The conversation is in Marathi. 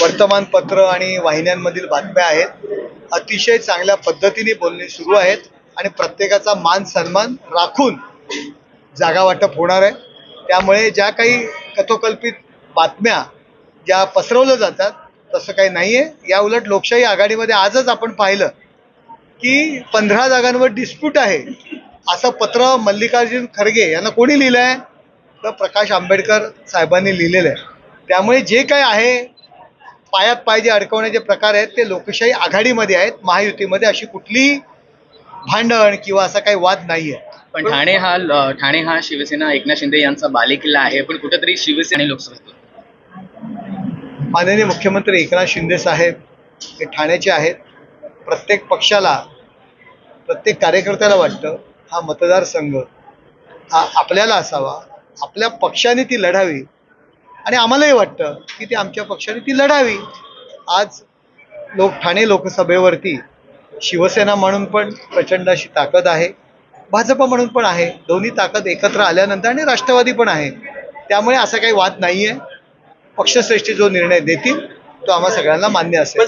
वर्तमानपत्र आणि वाहिन्यांमधील बातम्या आहेत. अतिशय चांगल्या पद्धतीने बोलणे सुरू आहेत आणि प्रत्येकाचा मान सन्मान राखून जागा वाटप होणार आहे. त्यामुळे ज्या काही कथोकल्पित बातम्या ज्या पसरवल्या जातात तसं काही नाही आहे या उलट लोकशाही आघाडीमध्ये आजच आपण पाहिलं की पंधरा जागांवर डिस्प्यूट आहे. असं पत्र मल्लिकार्जुन खरगे यांना कोणी लिहिलं आहे तर प्रकाश आंबेडकर साहेबांनी लिहिलेलं आहे. त्यामुळे जे काय आहे पायात पाय जे अडकवण्याचे प्रकार आहेत ते लोकशाही आघाडीमध्ये आहेत महायुतीमध्ये अशी कुठलीही भांडण किंवा असा काही वाद नाही आहे पण ठाणे हा ठाणे हा शिवसेना एकनाथ शिंदे यांचा बालेकिल्ला आहे पण कुठेतरी शिवसेना आणि लोकसभेत माननीय मुख्यमंत्री एकनाथ शिंदे साहेब हे ठाण्याचे आहेत. प्रत्येक पक्षाला प्रत्येक कार्यकर्त्याला वाटतं हा मतदारसंघ हा आपल्याला असावा आपल्या पक्षाने ती लढावी आणि आम्हालाही वाटतं की ती आमच्या पक्षाने ती लढावी. आज लोक ठाणे लोकसभेवरती शिवसेना म्हणून पण प्रचंड अशी ताकद आहे. भाजप म्हणून पण आहे. दोन्ही ताकद एकत्र आल्यानंतर आणि राष्ट्रवादी पण आहे. त्यामुळे असा काही वाद नाही आहे पक्षश्रेष्ठी जो निर्णय देतील तो आम्हा सगळ्यांना मान्य असेल.